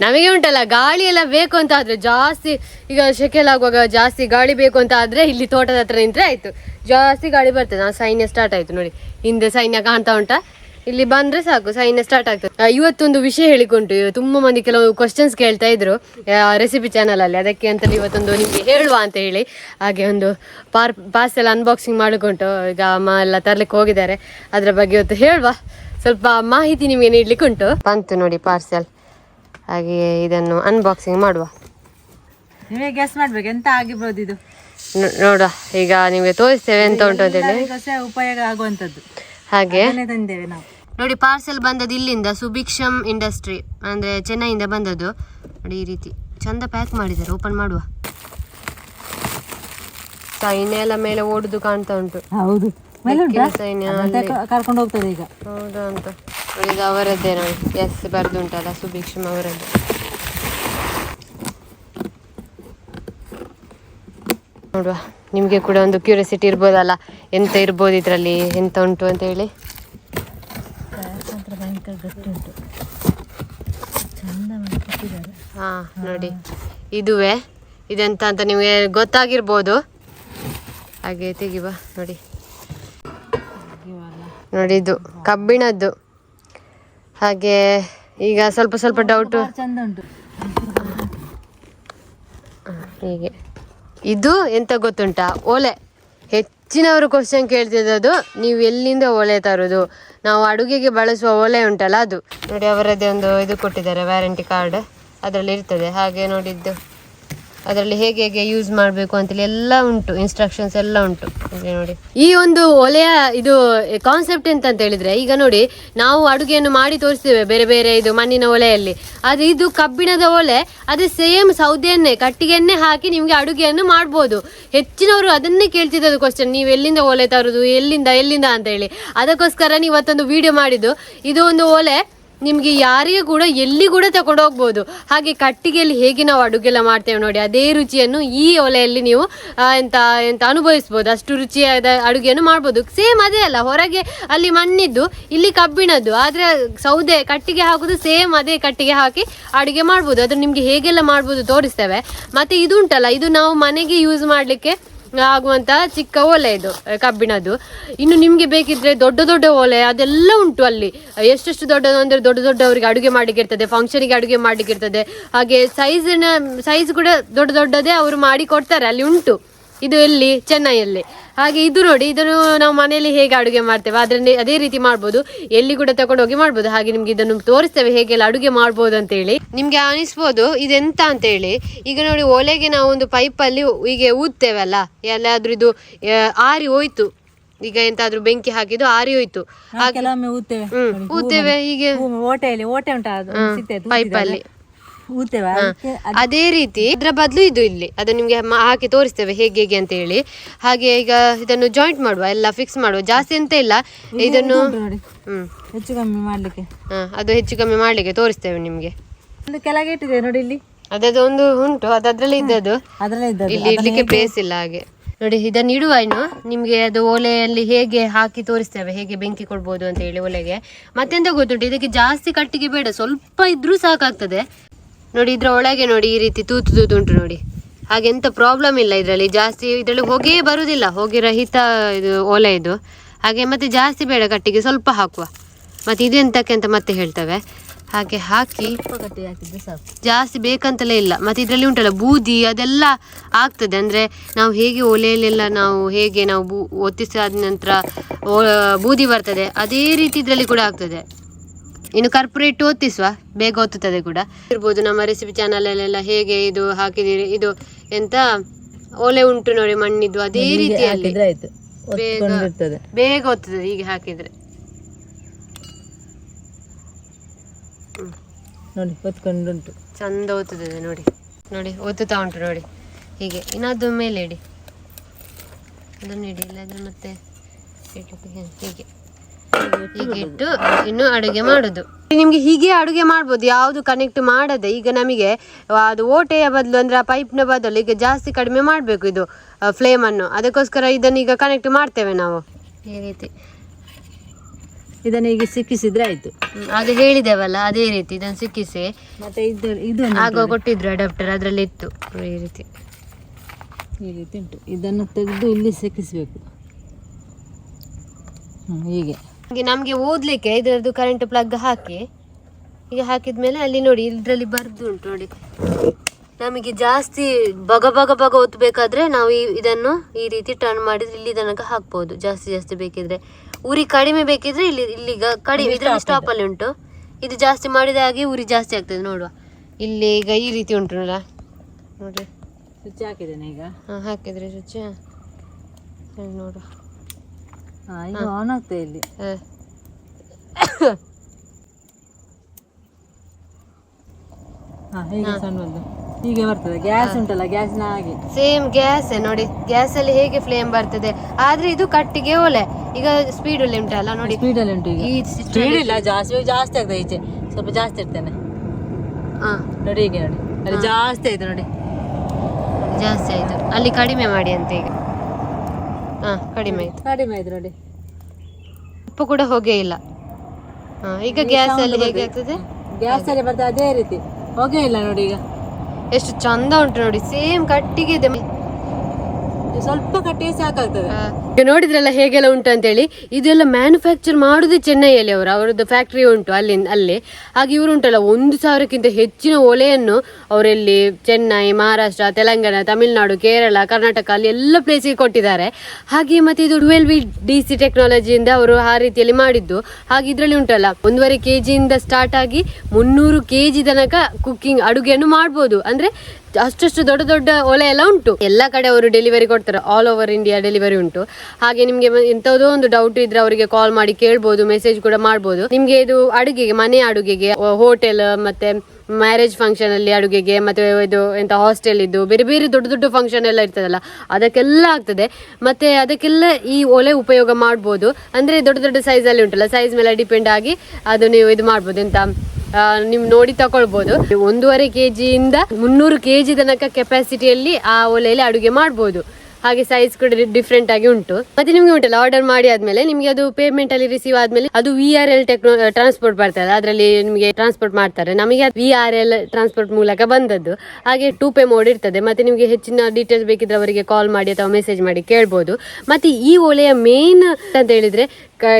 ನಮಗೆ ಉಂಟಲ್ಲ, ಗಾಳಿ ಎಲ್ಲ ಬೇಕು ಅಂತ ಆದ್ರೆ ಜಾಸ್ತಿ, ಈಗ ಶೆಕೆಲಾಗುವಾಗ ಜಾಸ್ತಿ ಗಾಳಿ ಬೇಕು ಅಂತ ಆದ್ರೆ ಇಲ್ಲಿ ತೋಟದ ಹತ್ರ ನಿಂತ್ರೆ ಆಯ್ತು. ಜಾಸ್ತಿ ಗಾಳಿ ಬರ್ತದೆ ನಾವು ಸೈನ್ಯ ಸ್ಟಾರ್ಟ್ ಆಯ್ತು ನೋಡಿ. ಹಿಂದೆ ಸೈನ್ಯ ಕಾಣ್ತಾ ಉಂಟಾ? ಇಲ್ಲಿ ಬಂದ್ರೆ ಸಾಕು, ಸೈನ್ಯ ಸ್ಟಾರ್ಟ್ ಆಗ್ತದೆ. ಇವತ್ತೊಂದು ವಿಷಯ ಹೇಳಿಕೊಂಡು ತುಂಬಾ ಮಂದಿ ಕೆಲವು ಕ್ವಶನ್ಸ್ ಕೇಳ್ತಾ ಇದ್ರು ರೆಸಿಪಿ ಚಾನಲ್ ಅಲ್ಲಿ. ಅದಕ್ಕೆ ಅಂತ ಇವತ್ತೊಂದು ನಿಮ್ಗೆ ಹೇಳುವ ಅಂತ ಹೇಳಿ. ಹಾಗೆ ಒಂದು ಪಾರ್ ಪಾರ್ಸೆಲ್ ಅನ್ಬಾಕ್ಸಿಂಗ್ ಮಾಡಿಕೊಂಡು, ಈಗ ಅಮ್ಮ ಎಲ್ಲ ತರ್ಲಿಕ್ಕೆ ಹೋಗಿದ್ದಾರೆ. ಅದ್ರ ಬಗ್ಗೆ ಇವತ್ತು ಹೇಳುವ. ಸ್ವಲ್ಪ ಮಾಹಿತಿ ನಿಮಗೆ ನೀಡ್ಲಿಕ್ಕೆ ಉಂಟು ಬಂತು ನೋಡಿ ಪಾರ್ಸೆಲ್ ಹಾಗೆ ಇದನ್ನು ಅನ್ಬಾಕ್ಸಿಂಗ್ ಮಾಡುವ. ನೀವೇ ಗೆಸ್ ಮಾಡ್ಬೇಕು ಎಂತ ಆಗಿರ್ಬೋದು ಇದು? ನೋಡುವ. ಈಗ ನಿಮಗೆ ತೋರಿಸ್ತೇವೆ ಎಂತ ಉಂಟು ಅಂತ ಹೇಳಿ. ಉಪಯೋಗ ಆಗುವಂತದ್ದು ಹಾಗೆ. ಅದನ್ನೇ ತಂದೇವೆ ನಾವು. ನೋಡಿ ಪಾರ್ಸೆಲ್ ಬಂದದ್ದು ಇಲ್ಲಿಂದ ಸುಭಿಕ್ಷಮ್ ಇಂಡಸ್ಟ್ರಿ ಅಂದ್ರೆ ಚೆನ್ನೈಯಿಂದ ಬಂದದ್ದು. ನೋಡಿ ಈ ರೀತಿ ಚಂದ ಪ್ಯಾಕ್ ಮಾಡಿದ್ದಾರೆ. ಓಪನ್ ಮಾಡುವ. ಸೈನ್ಯ ಎಲ್ಲ ಮೇಲೆ ಓಡುದು ಕಾಣ್ತಾ ಉಂಟು. ಹೌದು. ಸೈನ್ಯ ಕರ್ಕೊಂಡು ಹೋಗ್ತದೆ ಈಗ. ಹೌದಾ ಅಂತ. ಇದು ಅವರದ್ದೇ ನೋಡಿ ಎಸ್ ಬರೆದುಂಟಲ್ಲ ಸುಭಿಕ್ಷಮ್ ಅವರದ್ದು. ನೋಡುವ ನಿಮಗೆ ಕೂಡ ಒಂದು ಕ್ಯೂರಿಯಾಸಿಟಿ ಇರ್ಬೋದಲ್ಲ ಎಂತ ಇರ್ಬೋದು ಇದರಲ್ಲಿ ಎಂತ ಉಂಟು ಅಂತ ಹೇಳಿ? ಹಾಂ ನೋಡಿ. ಇದುವೆ ಇದೆಂತ ಅಂತ ನಿಮಗೆ ಗೊತ್ತಾಗಿರ್ಬೋದು. ಹಾಗೆ ತೆಗಿವ ನೋಡಿ. ನೋಡಿ ಇದು ಕಬ್ಬಿಣದ್ದು. ಹಾಗೆ ಈಗ ಸ್ವಲ್ಪ ಸ್ವಲ್ಪ ಡೌಟು ಹೀಗೆ. ಇದು ಎಂತ ಗೊತ್ತುಂಟಾ? ಒಲೆ. ಹೆಚ್ಚಿನವರು ಕ್ವಶನ್ ಕೇಳ್ತಿದ್ದದು ನೀವು ಎಲ್ಲಿಂದ ಒಲೆ ತರೋದು? ನಾವು ಅಡುಗೆಗೆ ಬಳಸುವ ಒಲೆ ಉಂಟಲ್ಲ ಅದು. ನೋಡಿ ಅವರದ್ದೇ ಒಂದು ಇದು ಕೊಟ್ಟಿದ್ದಾರೆ ವ್ಯಾರಂಟಿ ಕಾರ್ಡ್ ಅದರಲ್ಲಿ ಇರ್ತದೆ. ಹಾಗೆ ನೋಡಿದ್ದು. ಅದರಲ್ಲಿ ಹೇಗೆ ಹೇಗೆ ಯೂಸ್ ಮಾಡಬೇಕು ಅಂತೇಳಿ ಎಲ್ಲ ಉಂಟು ಇನ್ಸ್ಟ್ರಕ್ಷನ್ಸ್ ಎಲ್ಲ ಉಂಟು. ನೋಡಿ. ಈ ಒಂದು ಒಲೆಯ ಇದು ಕಾನ್ಸೆಪ್ಟ್ ಎಂತ ಅಂತ ಹೇಳಿದ್ರೆ, ಈಗ ನೋಡಿ, ನಾವು ಅಡುಗೆಯನ್ನು ಮಾಡಿ ತೋರಿಸ್ತೇವೆ ಬೇರೆ ಬೇರೆ ಇದು ಮಣ್ಣಿನ ಒಲೆಯಲ್ಲಿ. ಆದರೆ ಇದು ಕಬ್ಬಿಣದ ಒಲೆ, ಅದೇ ಸೇಮ್ ಸೌದೆಯನ್ನೇ ಕಟ್ಟಿಗೆಯನ್ನೇ ಹಾಕಿ ನಿಮಗೆ ಅಡುಗೆಯನ್ನು ಮಾಡ್ಬೋದು. ಹೆಚ್ಚಿನವರು ಅದನ್ನೇ ಕೇಳ್ತಿದ್ದದು ಕ್ವಶನ್ ನೀವು ಎಲ್ಲಿಂದ ಒಲೆ ತರೋದು, ಎಲ್ಲಿಂದ ಎಲ್ಲಿಂದ ಅಂತ ಹೇಳಿ. ಅದಕ್ಕೋಸ್ಕರ ನೀವು ಇವತ್ತೊಂದು ವಿಡಿಯೋ ಮಾಡಿದ್ದು. ಇದು ಒಂದು ಒಲೆ ನಿಮಗೆ ಯಾರಿಗೆ ಕೂಡ ಎಲ್ಲಿ ಕೂಡ ತಗೊಂಡು ಹೋಗ್ಬೋದು ಹಾಗೆ ಕಟ್ಟಿಗೆಯಲ್ಲಿ ಹೇಗೆ ನಾವು ಅಡುಗೆಲ್ಲ ಮಾಡ್ತೇವೆ ನೋಡಿ, ಅದೇ ರುಚಿಯನ್ನು ಈ ಒಲೆಯಲ್ಲಿ ನೀವು ಎಂತ ಎಂತ ಅನುಭವಿಸ್ಬೋದು. ಅಷ್ಟು ರುಚಿಯಾದ ಅಡುಗೆಯನ್ನು ಮಾಡ್ಬೋದು. ಸೇಮ್ ಅದೇ ಅಲ್ಲ, ಹೊರಗೆ ಅಲ್ಲಿ ಮಣ್ಣಿದ್ದು, ಇಲ್ಲಿ ಕಬ್ಬಿಣದ್ದು, ಆದರೆ ಸೌದೆ ಕಟ್ಟಿಗೆ ಹಾಕೋದು ಸೇಮ್ ಅದೇ ಕಟ್ಟಿಗೆ ಹಾಕಿ ಅಡುಗೆ ಮಾಡ್ಬೋದು. ಅದು ನಿಮಗೆ ಹೇಗೆಲ್ಲ ಮಾಡ್ಬೋದು ತೋರಿಸ್ತೇವೆ. ಮತ್ತು ಇದು ಉಂಟಲ್ಲ, ಇದು ನಾವು ಮನೆಗೆ ಯೂಸ್ ಮಾಡಲಿಕ್ಕೆ ಆಗುವಂತ ಚಿಕ್ಕ ಓಲೆ ಇದು ಕಬ್ಬಿಣದ್ದು. ಇನ್ನು ನಿಮಗೆ ಬೇಕಿದ್ರೆ ದೊಡ್ಡ ದೊಡ್ಡ ಓಲೆ, ಅದೆಲ್ಲ ಉಂಟು ಅಲ್ಲಿ. ಎಷ್ಟೆಷ್ಟು ದೊಡ್ಡದು ಅಂದ್ರೆ ದೊಡ್ಡ ದೊಡ್ಡವರಿಗೆ ಅಡುಗೆ ಮಾಡಿಕಿರ್ತದೆ ಫಂಕ್ಷನ್ಗೆ ಅಡುಗೆ ಮಾಡಿಕಿರ್ತದೆ ಹಾಗೆ ಸೈಜಿನ ಸೈಜ್ ಕೂಡ ದೊಡ್ಡ ದೊಡ್ಡದೇ ಅವರು ಮಾಡಿ ಕೊಡ್ತಾರೆ, ಅಲ್ಲಿ ಉಂಟು. ಇದು ಎಲ್ಲಿ? ಚೆನ್ನೈಯಲ್ಲಿ. ಹಾಗೆ ಇದು ನೋಡಿ ಇದನ್ನು ನಾವು ಮನೆಯಲ್ಲಿ ಹೇಗೆ ಅಡುಗೆ ಮಾಡ್ತೇವೆ ಅದರಲ್ಲಿ ಅದೇ ರೀತಿ ಮಾಡ್ಬೋದು ಎಲ್ಲಿ ಕೂಡ ತಗೊಂಡು ಹೋಗಿ ಮಾಡ್ಬೋದು ಹಾಗೆ ನಿಮ್ಗೆ ಇದನ್ನು ತೋರಿಸ್ತೇವೆ ಹೇಗೆಲ್ಲ ಅಡುಗೆ ಮಾಡ್ಬೋದು ಅಂತ ಹೇಳಿ ನಿಮ್ಗೆ ಅನಿಸ್ಬೋದು ಇದೆಂತ ಅಂತ ಹೇಳಿ ಈಗ ನೋಡಿ ಒಲೆಗೆ ನಾವು ಒಂದು ಪೈಪಲ್ಲಿ ಹೀಗೆ ಊದ್ತೇವಲ್ಲ ಎಲ್ಲಾದ್ರೂ ಇದು ಆರಿ ಹೋಯ್ತು. ಈಗ ಎಂತಾದ್ರೂ ಬೆಂಕಿ ಹಾಕಿದ್ದು ಆರಿ ಹೋಯ್ತು. ಹಾಗೆ ಕೆಲವೊಮ್ಮೆ ಊದ್ತೇವೆ. ಹ್ಮ್ ಊದ್ತೇವೆ ಹೀಗೆ. ಓಟೆಯಲ್ಲಿ ಓಟೆ ಉಂಟಾ ಪೈಪಲ್ಲಿ. ಅದೇ ರೀತಿ ಇದರ ಬದಲು ಇದು ಇಲ್ಲಿ. ಅದು ನಿಮ್ಗೆ ಮ- ಹಾಕಿ ತೋರಿಸ್ತೇವೆ ಹೇಗೆ ಹೇಗೆ ಅಂತ ಹೇಳಿ ಹಾಗೆ ಈಗ ಇದನ್ನು ಜಾಯಿಂಟ್ ಮಾಡುವ ಎಲ್ಲ ಫಿಕ್ಸ್ ಮಾಡುವ. ಜಾಸ್ತಿ ಅಂತ ಇಲ್ಲ. ಇದನ್ನು ಉಂಟು ನೋಡಿ. ಹ್ಮ್. ಹೆಚ್ಚು ಕಮ್ಮಿ ಮಾಡ್ಲಿಕ್ಕೆ. ಹಾ, ಅದು ಹೆಚ್ಚು ಕಮ್ಮಿ ಮಾಡ್ಲಿಕ್ಕೆ ತೋರಿಸ್ತೇವೆ ನಿಮ್ಗೆ. ಒಂದು ಕೆಳಗೆ ಇಟ್ಟಿದೆ ನೋಡಿ ಇಲ್ಲಿ. ಅದೇ ಒಂದು ಉಂಟು ಅದು ಅದ್ರಲ್ಲಿ ಇದ್ದದ್ದು. ಅದರಲ್ಲೇ ಇದ್ದದ್ದು. ಇಲ್ಲಿ ಇಡ್ಲಿಕ್ಕೆ ಪ್ಲೇಸ್ ಇಲ್ಲ ಹಾಗೆ. ನೋಡಿ ಇದನ್ನ ಇಡುವ ಇನ್ನು. ನಿಮ್ಗೆ ಅದು ಒಲೆಯಲ್ಲಿ ಹೇಗೆ ಹಾಕಿ ತೋರಿಸ್ತೇವೆ ಹೇಗೆ ಬೆಂಕಿ ಕೊಡ್ಬೋದು ಅಂತ ಹೇಳಿ ಒಲೆಗೆ ಮತ್ತೆಂತ ಗೊತ್ತುಂಟು ಇದಕ್ಕೆ ಜಾಸ್ತಿ ಕಟ್ಟಿಗೆ ಬೇಡ. ಸ್ವಲ್ಪ ಇದ್ರೂ ಸಾಕಾಗ್ತದೆ. ನೋಡಿ, ಇದರ ಒಳಗೆ ನೋಡಿ, ಈ ರೀತಿ ತೂತು ತೂತು ಉಂಟು ನೋಡಿ. ಹಾಗೆ ಎಂತ ಪ್ರಾಬ್ಲಮ್ ಇಲ್ಲ ಇದರಲ್ಲಿ. ಜಾಸ್ತಿ ಇದರಲ್ಲಿ ಹೊಗೆ ಬರುವುದಿಲ್ಲ ಹೊಗೆ ರಹಿತ ಇದು ಓಲೆ ಇದು. ಹಾಗೆ ಮತ್ತೆ ಜಾಸ್ತಿ ಬೇಡ ಕಟ್ಟಿಗೆ, ಸ್ವಲ್ಪ ಹಾಕುವ. ಮತ್ತೆ ಇದೆಂತಕ್ಕೆ ಅಂತ ಮತ್ತೆ ಹೇಳ್ತವೆ. ಹಾಗೆ ಹಾಕಿ ಜಾಸ್ತಿ ಬೇಕಂತಲೇ ಇಲ್ಲ. ಮತ್ತೆ ಇದರಲ್ಲಿ ಉಂಟಲ್ಲ, ಬೂದಿ ಅದೆಲ್ಲ ಆಗ್ತದೆ. ಅಂದ್ರೆ ನಾವು ಹೇಗೆ ಒಲೆಯಲ್ಲೆಲ್ಲ ನಾವು ಹೇಗೆ ನಾವು ಬೂ, ಒತ್ತಿಸಾದ ನಂತರ ಬೂದಿ ಬರ್ತದೆ. ಅದೇ ರೀತಿ ಇದರಲ್ಲಿ ಕೂಡ ಆಗ್ತದೆ. ಇನ್ನು ಕರ್ಪೂರೇಟ್ ಒತ್ತಿಸುವ. ಬೇಗ ಒತ್ತುತ್ತದೆ ಕೂಡ. ಇರ್ಬೋದು ನಮ್ಮ ರೆಸಿಪಿ ಚಾನಲಲ್ಲೆಲ್ಲ ಹೇಗೆ ಇದು ಹಾಕಿದಿರಿ ಇದು ಎಂತ ಓಲೆ ಉಂಟು ನೋಡಿ ಮಣ್ಣಿದ್ದು ಅದೇ ರೀತಿಯಲ್ಲಿ ಆಯ್ತು. ಬೇಗ ಒತ್ತುತ್ತದೆ ಹೀಗೆ ಹಾಕಿದ್ರೆ. ನೋಡಿ ಒತ್ಕೊಂಡುಂಟು ಚಂದ ಓದ್ತದೆ ನೋಡಿ. ನೋಡಿ ಓದುತ್ತಾ ಉಂಟು ನೋಡಿ. ಹೀಗೆ ಇನ್ನದು ಮೇಲೆ ಇಡಿ ಅದನ್ನು ಇಡಿ ಇಲ್ಲದ್ರೆ ಮತ್ತೆ ಹೀಗೆ. ಹೀಗೆ ಇಟ್ಟು ಇನ್ನು ಅಡುಗೆ ಮಾಡುದು. ನಿಮ್ಗೆ ಹೀಗೆ ಅಡುಗೆ ಮಾಡ್ಬೋದು ಯಾವುದು ಕನೆಕ್ಟ್ ಮಾಡದೆ. ಈಗ ನಮಗೆ ಅದು ಓಟೆಯ ಬದಲು ಅಂದ್ರೆ ಆ ಪೈಪ್ನ ಬದಲು ಈಗ ಜಾಸ್ತಿ ಕಡಿಮೆ ಮಾಡಬೇಕು ಇದು ಫ್ಲೇಮನ್ನು ಅದಕ್ಕೋಸ್ಕರ ಇದನ್ನ ಈಗ ಕನೆಕ್ಟ್ ಮಾಡ್ತೇವೆ ನಾವು. ಈ ರೀತಿ. ಇದನ್ನ ಈಗ ಸಿಕ್ಕಿಸಿದ್ರೆ ಆಯ್ತು. ಅದು ಹೇಳಿದೆವಲ್ಲ ಅದೇ ರೀತಿ ಇದನ್ನು ಸಿಕ್ಕಿಸಿ. ಮತ್ತೆ ಇದು ಇದು ಆಗ ಕೊಟ್ಟಿದ್ರು ಅಡಾಪ್ಟರ್ ಅದರಲ್ಲಿ ಇತ್ತು. ಈ ರೀತಿ. ಈ ರೀತಿ ಉಂಟು. ಇದನ್ನು ತೆಗೆದು ಇಲ್ಲಿ ಸಿಕ್ಕಿಸ್ಬೇಕು. ಹಾಗೆ. ನಮಗೆ ಓದ್ಲಿಕ್ಕೆ ಇದರದ್ದು ಕರೆಂಟ್ ಪ್ಲಗ್ ಹಾಕಿ ಈಗ ಹಾಕಿದ್ಮೇಲೆ ಅಲ್ಲಿ ನೋಡಿ ಇದರಲ್ಲಿ ಬರ್ದು ಉಂಟು ನೋಡಿ. ನಮಗೆ ಜಾಸ್ತಿ ಬಗ ಬಗ ಬಗ ಒತ್ತಬೇಕಾದ್ರೆ ನಾವು ಈ ಇದನ್ನು ಈ ರೀತಿ ಟರ್ನ್ ಮಾಡಿದ್ರೆ ಇಲ್ಲಿ ತನಕ ಹಾಕ್ಬೋದು. ಜಾಸ್ತಿ ಜಾಸ್ತಿ ಬೇಕಿದ್ರೆ. ಉರಿ ಕಡಿಮೆ ಬೇಕಿದ್ರೆ ಇಲ್ಲಿ ಇಲ್ಲಿಗ ಕಡಿಮೆ ಇದರಲ್ಲಿ ಸ್ಟಾಪ್ ಅಲ್ಲಿ ಉಂಟು. ಇದು ಜಾಸ್ತಿ ಮಾಡಿದ ಹಾಗೆ ಉರಿ ಜಾಸ್ತಿ ಆಗ್ತದೆ ನೋಡುವ. ಇಲ್ಲಿ ಈಗ ಈ ರೀತಿ ಉಂಟು ನೋಡ ನೋಡ್ರಿ. ಸ್ವಿಚ್ ಹಾಕಿದ್ದೇನೆ ಈಗ. ಹಾಂ ಹಾಕಿದ್ರೆ ಸ್ವಿಚ್ ನೋಡುವ. ಈಗ ಆನ್ ಆಗ್ತದೆ ಇಲ್ಲಿ. ಹೀಗೆ ಸಣ್ಣ ಒಂದು ಹೀಗೆ ಬರ್ತದೆ. ಗ್ಯಾಸ್ ಉಂಟಲ್ಲ ಗ್ಯಾಸ್ನ ಹಾಗೆ. ಸೇಮ್ ಗ್ಯಾಸ್ ನೋಡಿ. ಗ್ಯಾಸ್ ಅಲ್ಲಿ ಹೇಗೆ ಫ್ಲೇಮ್ ಬರ್ತದೆ. ಆದ್ರೆ ಇದು ಕಟ್ಟಿಗೆ ಒಲೆ. ಈಗ ಸ್ಪೀಡ್ ಅಲ್ಲಿ ಉಂಟಲ್ಲ ನೋಡಿ. ಸ್ಪೀಡಲ್ಲಿ ಉಂಟು ಈಗ. ಸ್ಪೀಡ್ ಇಲ್ಲ ಜಾಸ್ತಿ ಜಾಸ್ತಿ ಆಗ್ತದೆ ಈಚೆ. ಸ್ವಲ್ಪ ಜಾಸ್ತಿ ಇರ್ತೇನೆ. ಹಾ. ನೋಡಿ ಹೀಗೆ ನೋಡಿ. ಅಲ್ಲಿ ಜಾಸ್ತಿ ಆಯ್ತು ನೋಡಿ. ಜಾಸ್ತಿ ಆಯ್ತು. ಅಲ್ಲಿ ಕಡಿಮೆ ಮಾಡಿ ಅಂತ ಈಗ. ಹಾ ಕಡಿಮೆ ಆಯ್ತು. ಕಡಿಮೆ ಆಯ್ತು ನೋಡಿ. ಉಪ್ಪು ಕೂಡ ಹೋಗೇ ಇಲ್ಲ. ಹಾ ಈಗ ಗ್ಯಾಸ್ ಅಲ್ಲಿ ಹೇಗೆ ಆಗ್ತದೆ? ಗ್ಯಾಸ್ ಅಲ್ಲಿ ಬರ್ತದೆ ಅದೇ ರೀತಿ. ಹೋಗೇ ಇಲ್ಲ ನೋಡಿ ಈಗ. ಎಷ್ಟು ಚಂದ ಉಂಟು ನೋಡಿ ಸೇಮ್ ಕಟ್ಟಿಗೆ ಇದೆ ಇದು. ಸ್ವಲ್ಪ ಕಟ್ಟಿಗೆ ಸಾಕಾಗ್ತದೆ. ಈಗ ನೋಡಿದ್ರಲ್ಲ ಹೇಗೆಲ್ಲ ಉಂಟು ಅಂತೇಳಿ? ಇದೆಲ್ಲ ಮ್ಯಾನುಫ್ಯಾಕ್ಚರ್ ಮಾಡುದೇ ಚೆನ್ನೈಯಲ್ಲಿ ಅವರು ಅವರದ್ದು ಫ್ಯಾಕ್ಟರಿ ಉಂಟು ಅಲ್ಲಿ ಅಲ್ಲಿ. ಹಾಗೆ ಇವರು ಉಂಟಲ್ಲ ಒಂದು ಸಾವಿರಕ್ಕಿಂತ ಹೆಚ್ಚಿನ ಒಲೆಯನ್ನು ಅವರಲ್ಲಿ ಚೆನ್ನೈ ಮಹಾರಾಷ್ಟ್ರ ತೆಲಂಗಾಣ ತಮಿಳುನಾಡು ಕೇರಳ ಕರ್ನಾಟಕ ಅಲ್ಲಿ ಎಲ್ಲ ಪ್ಲೇಸಿಗೆ ಕೊಟ್ಟಿದ್ದಾರೆ. ಹಾಗೆ ಮತ್ತೆ ಇದು ಟ್ವೆಲ್ ವಿ ಡಿ ಸಿ ಟೆಕ್ನಾಲಜಿಯಿಂದ ಅವರು ಆ ರೀತಿಯಲ್ಲಿ ಮಾಡಿದ್ದು. ಹಾಗೆ ಇದರಲ್ಲಿ ಉಂಟಲ್ಲ ಒಂದೂವರೆ ಕೆ ಜಿಯಿಂದ ಸ್ಟಾರ್ಟ್ ಆಗಿ ಮುನ್ನೂರು ಕೆ ಜಿ ತನಕ ಕುಕ್ಕಿಂಗ್ ಅಡುಗೆಯನ್ನು ಮಾಡ್ಬೋದು. ಅಂದ್ರೆ ಅಷ್ಟಷ್ಟು ದೊಡ್ಡ ದೊಡ್ಡ ಒಲೆ ಎಲ್ಲ ಉಂಟು. ಎಲ್ಲ ಕಡೆ ಅವರು ಡೆಲಿವರಿ ಕೊಡ್ತಾರೆ. ಆಲ್ ಓವರ್ ಇಂಡಿಯಾ ಡೆಲಿವರಿ ಉಂಟು. ಹಾಗೆ ನಿಮಗೆ ಎಂಥದೋ ಒಂದು ಡೌಟ್ ಇದ್ರೆ ಅವರಿಗೆ ಕಾಲ್ ಮಾಡಿ ಕೇಳ್ಬೋದು ಮೆಸೇಜ್ ಕೂಡ ಮಾಡ್ಬೋದು. ನಿಮಗೆ ಇದು ಅಡುಗೆಗೆ, ಮನೆ ಅಡುಗೆಗೆ ಹೋಟೆಲ್ ಮತ್ತೆ ಮ್ಯಾರೇಜ್ ಫಂಕ್ಷನ್ ಅಲ್ಲಿ ಅಡುಗೆಗೆ ಮತ್ತೆ ಇದು ಎಂತ ಹಾಸ್ಟೆಲ್ ಇದ್ದು, ಬೇರೆ ಬೇರೆ ದೊಡ್ಡ ದೊಡ್ಡ ಫಂಕ್ಷನ್ ಎಲ್ಲ ಇರ್ತದಲ್ಲ, ಅದಕ್ಕೆಲ್ಲ ಆಗ್ತದೆ. ಮತ್ತೆ ಅದಕ್ಕೆಲ್ಲ ಈ ಒಲೆ ಉಪಯೋಗ ಮಾಡ್ಬೋದು. ಅಂದ್ರೆ ದೊಡ್ಡ ದೊಡ್ಡ ಸೈಜ್ ಅಲ್ಲಿ ಉಂಟಲ್ಲ ಸೈಜ್ ಮೇಲೆ ಡಿಪೆಂಡ್ ಆಗಿ ಅದು ನೀವು ಇದು ಮಾಡ್ಬೋದು, ಎಂತ ನೀವು ನೋಡಿ ತಗೊಳ್ಬೋದು ಒಂದೂವರೆ ಕೆ ಜಿಯಿಂದ ಮುನ್ನೂರು ಕೆ ಜಿ ತನಕ ಕೆಪಾಸಿಟಿಯಲ್ಲಿ ಆ ಒಲೆಯಲ್ಲಿ ಅಡುಗೆ ಮಾಡ್ಬೋದು. ಹಾಗೆ ಸೈಜ್ ಕೂಡ ಡಿಫ್ರೆಂಟ್ ಆಗಿ ಉಂಟು. ಮತ್ತೆ ನಿಮ್ಗೆ ಉಂಟಲ್ಲ ಆರ್ಡರ್ ಮಾಡಿ ಆದ್ಮೇಲೆ ನಿಮ್ಗೆ ಅದು ಪೇಮೆಂಟ್ ಅಲ್ಲಿ ರಿಸೀವ್ ಆದ್ಮೇಲೆ ಅದು V R L techno transport ಬರ್ತದೆ. ಅದರಲ್ಲಿ ನಿಮಗೆ ಟ್ರಾನ್ಸ್ಪೋರ್ಟ್ ಮಾಡ್ತಾರೆ. ನಮಗೆ ವಿ ಆರ್ ಎಲ್ ಟ್ರಾನ್ಸ್ಪೋರ್ಟ್ ಮೂಲಕ ಬಂದದ್ದು. ಹಾಗೆ ಟೂ ಪೇ ಮೋಡ್ ಇರ್ತದೆ. ಮತ್ತೆ ನಿಮಗೆ ಹೆಚ್ಚಿನ ಡೀಟೇಲ್ಸ್ ಬೇಕಿದ್ರೆ ಅವರಿಗೆ ಕಾಲ್ ಮಾಡಿ ಅಥವಾ ಮೆಸೇಜ್ ಮಾಡಿ ಕೇಳ್ಬೋದು. ಮತ್ತೆ ಈ ಒಲೆಯ ಮೇನ್ ಅಂತ ಹೇಳಿದ್ರೆ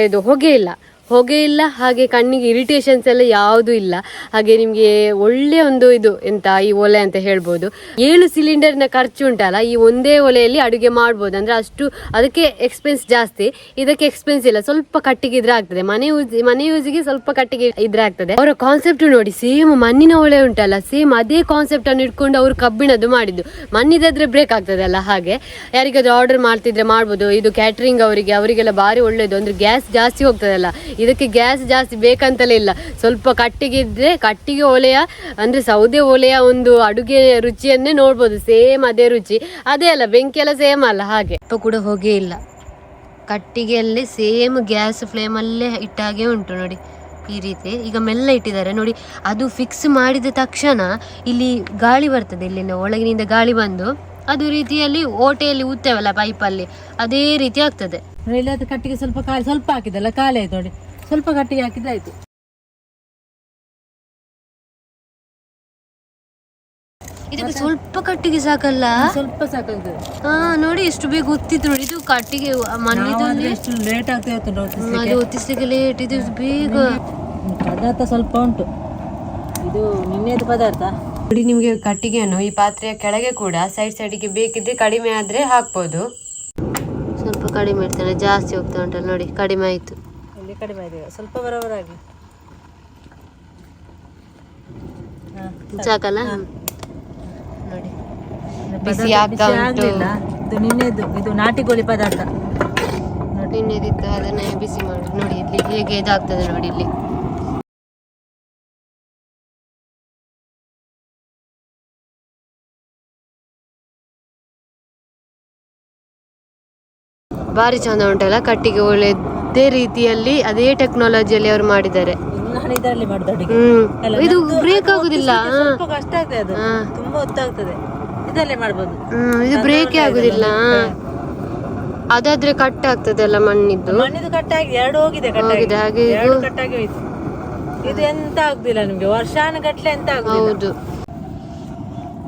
ಇದು ಹೊಗೆ ಇಲ್ಲ. ಹೊಗೆ ಇಲ್ಲ, ಹಾಗೆ ಕಣ್ಣಿಗೆ ಇರಿಟೇಷನ್ಸ್ ಎಲ್ಲ ಯಾವುದೂ ಇಲ್ಲ. ಹಾಗೆ ನಿಮಗೆ ಒಳ್ಳೆ ಒಂದು ಇದು ಎಂತ, ಈ ಒಲೆ ಅಂತ ಹೇಳ್ಬೋದು. ಏಳು ಸಿಲಿಂಡರ್ನ ಖರ್ಚು ಉಂಟಲ್ಲ, ಈ ಒಂದೇ ಒಲೆಯಲ್ಲಿ ಅಡುಗೆ ಮಾಡ್ಬೋದು. ಅಂದ್ರೆ ಅಷ್ಟು, ಅದಕ್ಕೆ ಎಕ್ಸ್ಪೆನ್ಸ್ ಜಾಸ್ತಿ. ಇದಕ್ಕೆ ಎಕ್ಸ್ಪೆನ್ಸ್ ಇಲ್ಲ, ಸ್ವಲ್ಪ ಕಟ್ಟಿಗೆ ಇದ್ರೆ ಆಗ್ತದೆ. ಮನೆ ಯೂಸ್, ಮನೆ ಯೂಸಿಗೆ ಸ್ವಲ್ಪ ಕಟ್ಟಿಗೆ ಇದ್ರೆ ಆಗ್ತದೆ. ಅವರ ಕಾನ್ಸೆಪ್ಟ್ ನೋಡಿ ಸೇಮ್ ಮಣ್ಣಿನ ಒಲೆ ಉಂಟಲ್ಲ ಸೇಮ್ ಅದೇ ಕಾನ್ಸೆಪ್ಟ್ ಅನ್ನು ಇಟ್ಕೊಂಡು ಅವರು ಕಬ್ಬಿಣದ್ದು ಮಾಡಿದ್ದು. ಮಣ್ಣಿದ್ರೆ ಬ್ರೇಕ್ ಆಗ್ತದೆ ಅಲ್ಲ ಹಾಗೆ. ಯಾರಿಗಾದ್ರೂ ಆರ್ಡರ್ ಮಾಡ್ತಿದ್ರೆ ಮಾಡ್ಬೋದು. ಇದು ಕ್ಯಾಟ್ರಿಂಗ್ ಅವರಿಗೆ, ಅವರಿಗೆಲ್ಲ ಭಾರಿ ಒಳ್ಳೇದು. ಅಂದ್ರೆ ಗ್ಯಾಸ್ ಜಾಸ್ತಿ ಹೋಗ್ತದಲ್ಲ. ಇದಕ್ಕೆ ಗ್ಯಾಸ್ ಜಾಸ್ತಿ ಬೇಕಂತಲೇ ಇಲ್ಲ. ಸ್ವಲ್ಪ ಕಟ್ಟಿಗೆ ಇದ್ರೆ ಕಟ್ಟಿಗೆ ಒಲೆಯ ಅಂದ್ರೆ ಸೌದೆ ಒಲೆಯ ಒಂದು ಅಡುಗೆ ರುಚಿಯನ್ನೇ ನೋಡ್ಬೋದು. ಸೇಮ್ ಅದೇ ರುಚಿ. ಅದೇ ಅಲ್ಲ ಬೆಂಕಿ ಎಲ್ಲ ಸೇಮ್ ಅಲ್ಲ ಹಾಗೆ. ಕೂಡ ಹೊಗೆ ಇಲ್ಲ. ಕಟ್ಟಿಗೆಯಲ್ಲಿ ಸೇಮ್ ಗ್ಯಾಸ್ ಫ್ಲೇಮಲ್ಲೇ ಇಟ್ಟಾಗೆ ಉಂಟು ನೋಡಿ. ಈ ರೀತಿ ಈಗ ಮೆಲ್ಲ ಇಟ್ಟಿದ್ದಾರೆ. ನೋಡಿ ಅದು ಫಿಕ್ಸ್ ಮಾಡಿದ ತಕ್ಷಣ ಇಲ್ಲಿ ಗಾಳಿ ಬರ್ತದೆ. ಇಲ್ಲಿನ ಒಳಗಿನಿಂದ ಗಾಳಿ ಬಂದು ಅದು ರೀತಿಯಲ್ಲಿ ಓಟೆಯಲ್ಲಿ ಊತ್ತೇವಲ್ಲ ಪೈಪಲ್ಲಿ ಅದೇ ರೀತಿ ಆಗ್ತದೆ. ಅದು ಕಟ್ಟಿಗೆ ಸ್ವಲ್ಪ ಕಾಲು ಸ್ವಲ್ಪ ಹಾಕಿದಲ್ಲ ಕಾಲೇ ನೋಡಿ. ಸ್ವಲ್ಪ ಕಟ್ಟಿಗೆ ಹಾಕಿದ್ರೆ ಆಯ್ತು. ಇದಕ್ಕೆ ಸ್ವಲ್ಪ ಕಟ್ಟಿಗೆ ಸಾಕಲ್ಲ? ಸ್ವಲ್ಪ ಸಾಕಾಗ್ತದೆ ಹಾ ನೋಡಿ ಎಷ್ಟು ಬೇಗ ಒತ್ತಿದ್ರು ನೋಡಿ. ಇದು ಕಟ್ಟಿಗೆ ಮಣ್ಣಿದು ಎಷ್ಟು ಲೇಟ್ ಆಗ್ತದೆ ಅದು ಒತ್ತಿಸ್ಲಿಕ್ಕೆ ಲೇಟ್ ಇದು ಬೇಗ. ಪದಾರ್ಥ ಸ್ವಲ್ಪ ಉಂಟು. ಇದು ನಿನ್ನೆದು ಪದಾರ್ಥ. ನೋಡಿ ನಿಮಗೆ ಕಟ್ಟಿಗೆಯನ್ನು ಈ ಪಾತ್ರೆಯ ಕೆಳಗೆ ಕೂಡ ಸೈಡ್ ಸೈಡಿಗೆ ಬೇಕಿದ್ರೆ ಕಡಿಮೆ ಆದ್ರೆ ಹಾಕ್ಬೋದು. ಸ್ವಲ್ಪ ಕಡಿಮೆ ಇಡ್ತಾನೆ ಜಾಸ್ತಿ ಹೋಗ್ತಾ ಉಂಟಲ್ಲ ನೋಡಿ ಕಡಿಮೆ ಆಯ್ತು. ಕಡಿಮೆ ಇದೆ. ಸ್ವಲ್ಪ ಬರೋಬರಾಗಿ ಸಾಕಲ್ಲ ನೋಡಿ. ಬಿಸಿ ಆಗ್ತಾ ಉಂಟು. ಇದು ನಿನ್ನೆದು. ಇದು ನಾಟಿ ಕೋಳಿ ಪದಾರ್ಥ. ನೋಡಿ. ಇನ್ನೇದಿತ್ತು ಅದನ್ನೇ ಬಿಸಿ ಮಾಡಿ. ನೋಡಿ ಇಲ್ಲಿ ಹೇಗೆ ಇದಾಗ್ತದೆ ನೋಡಿ ಇಲ್ಲಿ. ಭಾರಿ ಚಂದ ಉಂಟಲ್ಲ ಕಟ್ಟಿಗೆ ಒಳ್ಳೆದೇ ರೀತಿಯಲ್ಲಿ ಅದೇ ಟೆಕ್ನಾಲಜಿಯಲ್ಲಿ ಅವರು ಮಾಡಿದ್ದಾರೆ. ಇನ್ನು ನಾನು ಇದರಲ್ಲಿ ಮಾಡುದು ಅಡಿಗೆ ಹ್ಮ್. ಅಲ್ಲ, ಇದು ಬ್ರೇಕ್ ಅದು ಆಗುದಿಲ್ಲ. ಸ್ವಲ್ಪ ಕಷ್ಟ ಆಗ್ತದೆ ಅದು. ತುಂಬಾ ಹೊತ್ತಾಗ್ತದೆ ಇದರಲ್ಲೇ ಮಾಡ್ಬೋದು. ಹ್ಮ್ ಇದು ಬ್ರೇಕ್ ಆಗುದಿಲ್ಲ. ಅದಾದ್ರೆ ಕಟ್ ಆಗ್ತದಲ್ಲ ಮಣ್ಣಿದ್ದು? ಮಣ್ಣಿದು ಕಟ್ಟಾಗಿ ಎರಡು ಹೋಗಿದೆ ಹೋಗಿದೆ, ಹಾಗೆ ಇದು- ಎರಡು ಕಟ್ಟಾಗಿ ಹೋಯ್ತು. ಇದು ಎಂತ ಆಗುದಿಲ್ಲ ನಿಮ್ಗೆ? ವರ್ಷಾನುಗಟ್ಲೆ ಎಂತ ಆಗುದಿಲ್ಲ? ಹೌದು.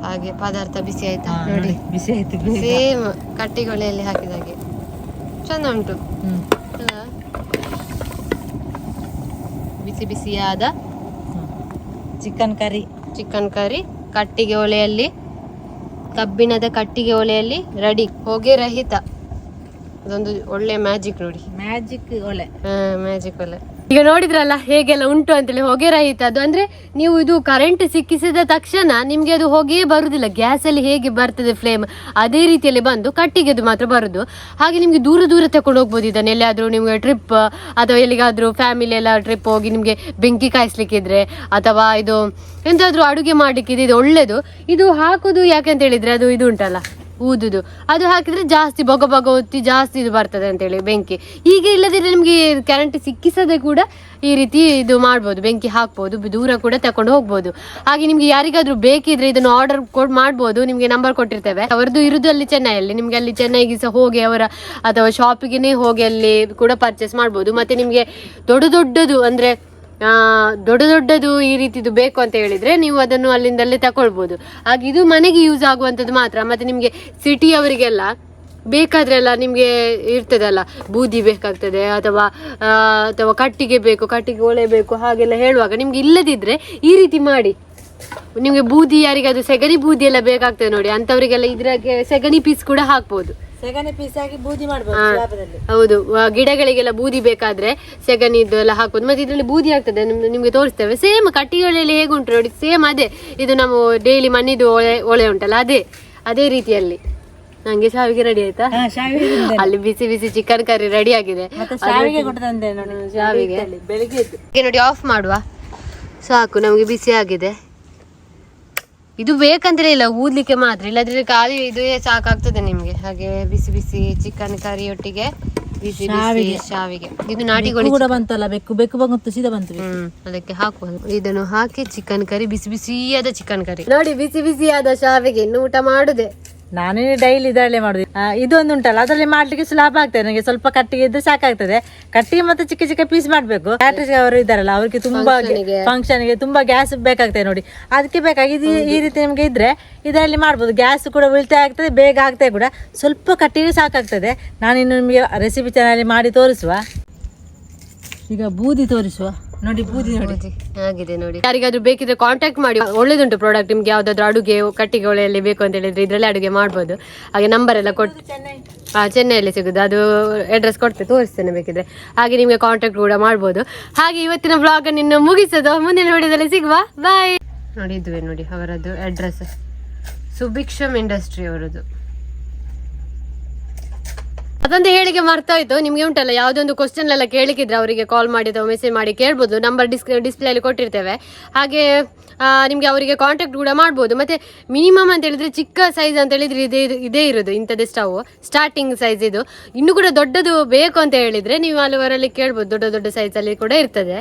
ಹಾಗೆ ಪದಾರ್ಥ ಬಿಸಿ ಆಯ್ತಾ? ನೋಡಿ. ಬಿಸಿ ಆಯ್ತು. ಸೇಮ್ ಕಟ್ಟಿಗೊಳೆಯಲ್ಲಿ ಹಾಕಿದಾಗೆ ಚಂದ ಉಂಟು. ಹ್ಮ್. ಅಲ್ಲ? ಬಿಸಿ ಬಿಸಿಯಾದ ಚಿಕನ್ ಕರಿ. ಚಿಕನ್ ಕರಿ ಕಟ್ಟಿಗೆ ಒಲೆಯಲ್ಲಿ ಕಬ್ಬಿಣದ ಕಟ್ಟಿಗೆ ಒಲೆಯಲ್ಲಿ ರೆಡಿ ಹೊಗೆ ರಹಿತ. ಅದೊಂದು ಒಳ್ಳೆ ಮ್ಯಾಜಿಕ್ ನೋಡಿ. ಮ್ಯಾಜಿಕ್ ಒಲೆ. ಮ್ಯಾಜಿಕ್ ಒಲೆ. ಈಗ ನೋಡಿದ್ರಲ್ಲ, ಹೇಗೆಲ್ಲ ಉಂಟು ಅಂತೇಳಿ ಹೊಗೆ ರಹಿತ ಅದು ಅಂದ್ರೆ ನೀವು ಇದು ಕರೆಂಟ್ ಸಿಕ್ಕಿಸಿದ ತಕ್ಷಣ ನಿಮ್ಗೆ ಅದು ಹೊಗೆ ಬರುದಿಲ್ಲ. ಗ್ಯಾಸ್ ಅಲ್ಲಿ ಹೇಗೆ ಬರ್ತದೆ ಫ್ಲೇಮ್ ಅದೇ ರೀತಿಯಲ್ಲಿ ಬಂದು ಕಟ್ಟಿಗೆದು ಮಾತ್ರ ಬರುದು. ಹಾಗೆ ನಿಮ್ಗೆ ದೂರ ದೂರ ತಕೊಂಡು ಹೋಗ್ಬೋದು ಇದನ್ನ. ಎಲ್ಲಿಯಾದ್ರೂ ನಿಮ್ಗೆ ಟ್ರಿಪ್ ಅಥವಾ ಎಲ್ಲಿಗಾದ್ರೂ ಫ್ಯಾಮಿಲಿ ಎಲ್ಲ ಟ್ರಿಪ್ ಹೋಗಿ ನಿಮ್ಗೆ ಬೆಂಕಿ ಕಾಯಿಸ್ಲಿಕ್ಕಿದ್ರೆ, ಅಥವಾ ಇದು ಎಂತಾದ್ರೂ ಅಡುಗೆ ಮಾಡಲಿಕ್ಕೆ ಇದು ಒಳ್ಳೇದು. ಇದು ಹಾಕುದು ಯಾಕೆ ಅಂತ ಹೇಳಿದ್ರೆ ಅದು ಇದು ಉಂಟಲ್ಲ. ಊದುದು. ಅದು ಹಾಕಿದ್ರೆ ಜಾಸ್ತಿ ಬೊಗ ಬೊಗ ಒತ್ತಿ ಜಾಸ್ತಿ ಇದು ಬರ್ತದೆ ಅಂತೇಳಿ ಬೆಂಕಿ. ಈಗ ಇಲ್ಲದಿದ್ರೆ ನಿಮಗೆ ಕರೆಂಟ್ ಸಿಕ್ಕಿಸದೆ ಕೂಡ ಈ ರೀತಿ ಇದು ಮಾಡ್ಬೋದು. ಬೆಂಕಿ ಹಾಕ್ಬೋದು ದೂರ ಕೂಡ ತಕೊಂಡು ಹೋಗ್ಬೋದು. ಹಾಗೆ ನಿಮ್ಗೆ ಯಾರಿಗಾದ್ರೂ ಬೇಕಿದ್ರೆ ಇದನ್ನು ಆರ್ಡರ್ ಕೊಡ್ ಮಾಡ್ಬೋದು. ನಿಮಗೆ ನಂಬರ್ ಕೊಟ್ಟಿರ್ತೇವೆ. ಅವರದ್ದು ಇರುದು ಅಲ್ಲಿ ಚೆನ್ನೈಯಲ್ಲಿ. ನಿಮ್ಗೆ ಅಲ್ಲಿ ಚೆನ್ನೈಗೆ ಸಹ ಹೋಗಿ ಅವರ ಅಥವಾ ಶಾಪಿಗೆ ಹೋಗಿ ಅಲ್ಲಿ ಕೂಡ ಪರ್ಚೇಸ್ ಮಾಡ್ಬೋದು. ಮತ್ತೆ ನಿಮ್ಗೆ ದೊಡ್ಡ ದೊಡ್ಡದು ಅಂದ್ರೆ ದೊಡ್ಡ ದೊಡ್ಡದು ಈ ರೀತಿದು ಬೇಕು ಅಂತ ಹೇಳಿದ್ರೆ ನೀವು ಅದನ್ನು ಅಲ್ಲಿಂದಲೇ ತಗೊಳ್ಬೋದು ಹಾಗೆ ಇದು ಮನೆಗೆ ಯೂಸ್ ಆಗುವಂಥದ್ದು ಮಾತ್ರ. ಮತ್ತೆ ನಿಮಗೆ ಸಿಟಿಯವರಿಗೆಲ್ಲ ಬೇಕಾದ್ರೆಲ್ಲ ನಿಮಗೆ ಇರ್ತದಲ್ಲ, ಬೂದಿ ಬೇಕಾಗ್ತದೆ ಅಥವಾ ಅಥವಾ ಕಟ್ಟಿಗೆ ಬೇಕು, ಕಟ್ಟಿಗೆ ಒಳೆ ಬೇಕು, ಹಾಗೆಲ್ಲ ಹೇಳುವಾಗ ನಿಮ್ಗೆ ಇಲ್ಲದಿದ್ರೆ ಈ ರೀತಿ ಮಾಡಿ. ನಿಮಗೆ ಬೂದಿ ಯಾರಿಗಾದ್ರೂ ಸೆಗಣಿ ಬೂದಿ ಎಲ್ಲ ಬೇಕಾಗ್ತದೆ ನೋಡಿ, ಅಂಥವರಿಗೆಲ್ಲ ಇದರಾಗೆ ಸೆಗಣಿ ಪೀಸ್ ಕೂಡ ಹಾಕ್ಬೋದು. ಸೆಗಣಿ ಪೀಸ್ ಆಗಿ ಬೂದಿ ಮಾಡಬಹುದು. ಹೌದು. ಗಿಡಗಳಿಗೆಲ್ಲ ಬೂದಿ ಬೇಕಾದ್ರೆ ಸೆಗಣಿದ್ದು ಎಲ್ಲ ಹಾಕೋದು ಮತ್ತೆ ಇದರಲ್ಲಿ ಬೂದಿ ಆಗ್ತದೆ ನಿಮ್ಗೆ ತೋರಿಸ್ತೇವೆ. ಸೇಮ್ ಕಟ್ಟಿಗಳಲ್ಲಿ ಹೇಗೆ ಉಂಟು ನೋಡಿ ಸೇಮ್ ಅದೇ. ಇದು ನಮ್ಮ ಡೈಲಿ ಮಣ್ಣಿದು ಒಳೆ ಒಳೆ ಉಂಟಲ್ಲ ಅದೇ. ಅದೇ ರೀತಿಯಲ್ಲಿ. ನಂಗೆ ಶಾವಿಗೆ ರೆಡಿ ಆಯ್ತಾ? ಅಲ್ಲಿ ಬಿಸಿ ಬಿಸಿ ಚಿಕನ್ ಕರಿ ರೆಡಿ ಆಗಿದೆ. ಶಾವಿಗೆ ನೋಡಿ ಆಫ್ ಮಾಡುವ. ಸಾಕು ನಮಗೆ ಬಿಸಿ ಆಗಿದೆ. ಇದು ಬೇಕಂದ್ರೆ ಇಲ್ಲ ಊದ್ಲಿಕ್ಕೆ ಮಾತ್ರ. ಇಲ್ಲದ್ರೆ ಖಾಲಿ ಇದು ಸಾಕಾಗ್ತದೆ ನಿಮ್ಗೆ. ಹಾಗೆ ಬಿಸಿ ಬಿಸಿ ಚಿಕನ್ ಕರಿ ಒಟ್ಟಿಗೆ ಬಿಸಿ ಬಿಸಿ ಶಾವಿಗೆ. ಇದು ಕೂಡ ಬಂತಲ್ಲ ಬೆಕ್ಕು ಬೆಕ್ಕು ಬಂತು ಸೀದಾ ಬಂತು ಹ್ಮ್ ಅದಕ್ಕೆ ಹಾಕು ಇದನ್ನು ಹಾಕಿ ಚಿಕನ್ ಕರಿ ಬಿಸಿ ಬಿಸಿಯಾದ ಚಿಕನ್ ಕರಿ ನೋಡಿ ಬಿಸಿ ಬಿಸಿಯಾದ ಶಾವಿಗೆ ಇನ್ನು ಊಟ ಮಾಡುದೆ. ನಾನೇ ಡೈಲಿ ಇದರಲ್ಲೇ ಮಾಡುದು. ಇದೊಂದು ಉಂಟಲ್ಲ ಅದರಲ್ಲಿ ಮಾಡ್ಲಿಕ್ಕೆ ಸುಲಭ ಆಗ್ತದೆ. ನನಗೆ ಸ್ವಲ್ಪ ಕಟ್ಟಿಗೆ ಇದ್ದು ಸಾಕಾಗ್ತದೆ. ಕಟ್ಟಿಗೆ ಮತ್ತೆ ಚಿಕ್ಕ ಚಿಕ್ಕ ಪೀಸ್ ಮಾಡ್ಬೇಕು. ಕ್ಯಾಟ್ರಿಸ್ ಅವರು ಇದ್ದಾರಲ್ಲ ಅವ್ರಿಗೆ ತುಂಬಾ ಫಂಕ್ಷನ್ ಫಂಕ್ಷನ್ಗೆ ತುಂಬಾ ಗ್ಯಾಸ್ ಬೇಕಾಗ್ತದೆ ನೋಡಿ. ಅದಕ್ಕೆ ಬೇಕಾಗಿ ಇದು ಈ ರೀತಿ ನಿಮ್ಗೆ ಇದ್ರೆ ಇದರಲ್ಲಿ ಮಾಡ್ಬೋದು. ಗ್ಯಾಸ್ ಕೂಡ ಉಳಿತಾಯ ಆಗ್ತದೆ ಬೇಗ ಆಗ್ತದೆ ಕೂಡ. ಸ್ವಲ್ಪ ಕಟ್ಟಿಗೆ ಸಾಕಾಗ್ತದೆ. ನಾನಿನ್ನು ನಿಮಗೆ ರೆಸಿಪಿ ಚಾನಲ್ ಮಾಡಿ ತೋರಿಸುವ. ಈಗ ಬೂದಿ ತೋರಿಸುವ. ನೋಡಿ ಬೂದಿ ನೋಡಿ. ಆಗಿದೆ ನೋಡಿ. ಯಾರಿಗಾದ್ರೂ ಬೇಕಿದ್ರೆ ಕಾಂಟ್ಯಾಕ್ಟ್ ಮಾಡಿ. ಒಳ್ಳೇದುಂಟು ಪ್ರಾಡಕ್ಟ್ ನಿಮ್ಗೆ ಯಾವ್ದಾದ್ರು ಅಡುಗೆ ಕಟ್ಟಿಗೆ ಒಲೆಯಲ್ಲಿ ಬೇಕು ಅಂತ ಹೇಳಿದ್ರೆ ಇದ್ರಲ್ಲಿ ಅಡುಗೆ ಮಾಡ್ಬೋದು. ಹಾಗೆ ನಂಬರ್ ಎಲ್ಲ ಕೊಟ್ಟು ಹಾ ಚೆನ್ನೈಯಲ್ಲಿ ಸಿಗುದು. ಅದು ಅಡ್ರೆಸ್ ಕೊಡ್ತೇನೆ ತೋರಿಸ್ತೇನೆ ಬೇಕಿದ್ರೆ. ಹಾಗೆ ನಿಮಗೆ ಕಾಂಟ್ಯಾಕ್ಟ್ ಕೂಡ ಮಾಡ್ಬೋದು. ಹಾಗೆ ಇವತ್ತಿನ ಬ್ಲಾಗ್ ನಿನ್ನ ಮುಗಿಸೋದು. ಮುಂದಿನ ವಿಡಿಯೋದಲ್ಲಿ ಸಿಗುವ. ಬಾಯ್ ನೋಡಿದ್ವಿ ನೋಡಿ ಅವರದ್ದು ಅಡ್ರೆಸ್ ಸುಭಿಕ್ಷಮ್ ಇಂಡಸ್ಟ್ರಿ ಅವರದ್ದು. ಅದೊಂದು ಹೇಳಿಕೆ ಇತ್ತು ನಿಮ್ಗೆ ಉಂಟಲ್ಲ ಯಾವುದೊಂದು ಕ್ವಶನ್ ಎಲ್ಲ ಕೇಳಿಕಿದ್ರೆ ಅವರಿಗೆ ಕಾಲ್ ಮಾಡಿ ಅಥವಾ ಮೆಸೇಜ್ ಮಾಡಿ ಕೇಳ್ಬೋದು. ನಂಬರ್ ಡಿಸ್ ಡಿಸ್ಪ್ಲೇಲಿ ಕೊಟ್ಟಿರ್ತೇವೆ. ಹಾಗೆ ನಿಮಗೆ ಅವರಿಗೆ ಕಾಂಟ್ಯಾಕ್ಟ್ ಕೂಡ ಮಾಡ್ಬೋದು. ಮತ್ತೆ ಮಿನಿಮಮ್ ಅಂತ ಹೇಳಿದ್ರೆ ಚಿಕ್ಕ ಸೈಜ್ ಅಂತ ಹೇಳಿದ್ರೆ ಇದೇ ಇದೇ ಇರೋದು, ಇಂಥದ್ದೇ ಸ್ಟವ್ ಸ್ಟಾರ್ಟಿಂಗ್ ಸೈಜ್ ಇದು. ಇನ್ನು ಕೂಡ ದೊಡ್ಡದು ಬೇಕು ಅಂತ ಹೇಳಿದ್ರೆ ನೀವು ಅಲ್ಲಿ ಕೇಳ್ಬೋದು. ದೊಡ್ಡ ದೊಡ್ಡ ಅಲ್ಲಿ ಕೂಡ ಇರ್ತದೆ.